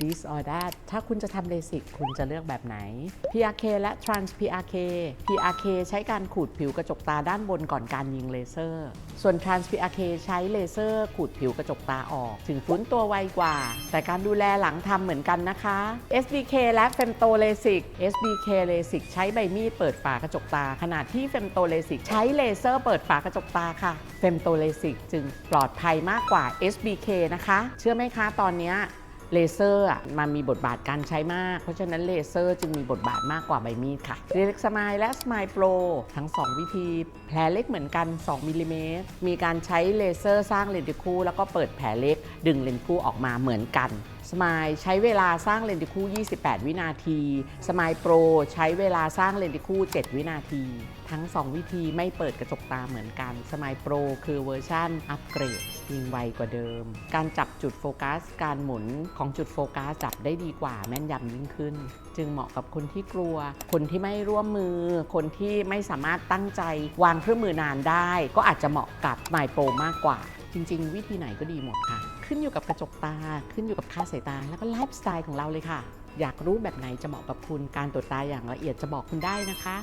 this or that ถ้าคุณจะทำเลสิกคุณจะเลือกแบบไหน PRK และ Trans PRK PRK ใช้การขูดผิวกระจกตาด้านบนก่อนการยิงเลเซอร์ ส่วน Trans PRK ใช้เลเซอร์ขูดผิวกระจกตาออก ถึงฟื้นตัวไวกว่า แต่การดูแลหลังทำเหมือนกันนะคะ SBK และ Femto LASIK SBK LASIK ใช้ใบมีดเปิดฝากระจกตา ขณะที่ Femto LASIK ใช้เลเซอร์เปิดฝากระจกตาค่ะ Femto LASIK จึงปลอดภัยมากกว่า SBK นะคะ เชื่อไหมคะตอนนี้ เลเซอร์อะมันมีบทบาทการใช้มาก เพราะฉะนั้นเลเซอร์จึงมีบทบาทมากกว่าใบมีดค่ะเรล็กสมายและสมายโปรทั้ง 2 วิธี แผลเล็กเหมือนกัน 2มิลลิเมตร มีการใช้เลเซอร์สร้างเลนติคูแล้วก็เปิดแผลเล็ก ดึงเลนติคูออกมาเหมือนกันสมายใช้เวลาสร้างเลนติคู 28 วินาที สมายโปรใช้เวลาสร้างเลนติคู 7 วินาที ทั้ง 2 วิธีไม่เปิดกระจกตาเหมือนกัน สมายโปรคือเวอร์ชันอัปเกรด ยิงไวกว่าเดิม การจับจุดโฟกัส การหมุนของจุดโฟกัสจับได้ดีกว่าแม่นยำยิ่งขึ้น จึงเหมาะกับคนที่กลัว คนที่ไม่ร่วมมือ คนที่ไม่สามารถตั้งใจวางเครื่องมือนานได้ ก็อาจจะเหมาะกับไมโปรมากกว่า จริง ๆ วิธีไหนก็ดีหมดค่ะ ขึ้นอยู่กับกระจกตา ขึ้นอยู่กับค่าสายตา แล้วก็ไลฟ์สไตล์ของเราเลยค่ะ อยากรู้แบบไหนจะเหมาะกับคุณ การตรวจตาอย่างละเอียดจะบอกคุณได้นะคะ